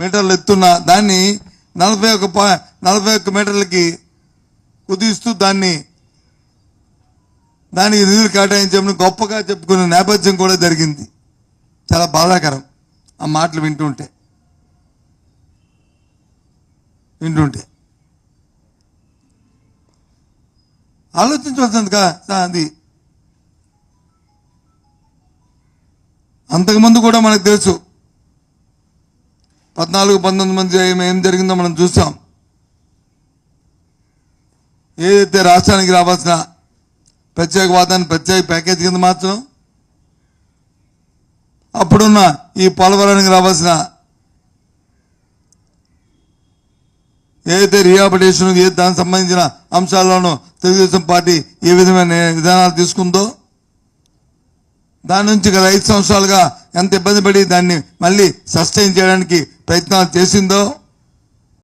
మీటర్లు ఎత్తున్న దాన్ని నలభై ఒక నలభై ఒక్క మీటర్లకి కుదిస్తూ దాన్ని దానికి నిధులు కేటాయించమని గొప్పగా చెప్పుకునే నేపథ్యం కూడా జరిగింది. చాలా బాధాకరం ఆ మాటలు వింటుంటే. వింటుంటే. ఆలోచించవలసింది కా అది. అంతకుముందు కూడా మనకు తెలుసు పద్నాలుగు పంతొమ్మిది మంది ఏం- ఏం జరిగిందో మనం చూసాం. ఏదైతే రాష్ట్రానికి రావాల్సిన ప్రత్యేక వాదాన్ని ప్రత్యేక ప్యాకేజ్ కింద మార్చడం అప్పుడున్న ఈ పోలవరానికి రావాల్సిన ఏదైతే రిహాబిటేషన్ ఏ దానికి సంబంధించిన అంశాల్లోనూ తెలుగుదేశం పార్టీ ఏ విధమైన విధానాలు తీసుకుందో దాని నుంచి గత ఐదు సంవత్సరాలుగా ఎంత ఇబ్బంది పడి దాన్ని మళ్ళీ సస్టైన్ చేయడానికి ప్రయత్నాలు చేసిందో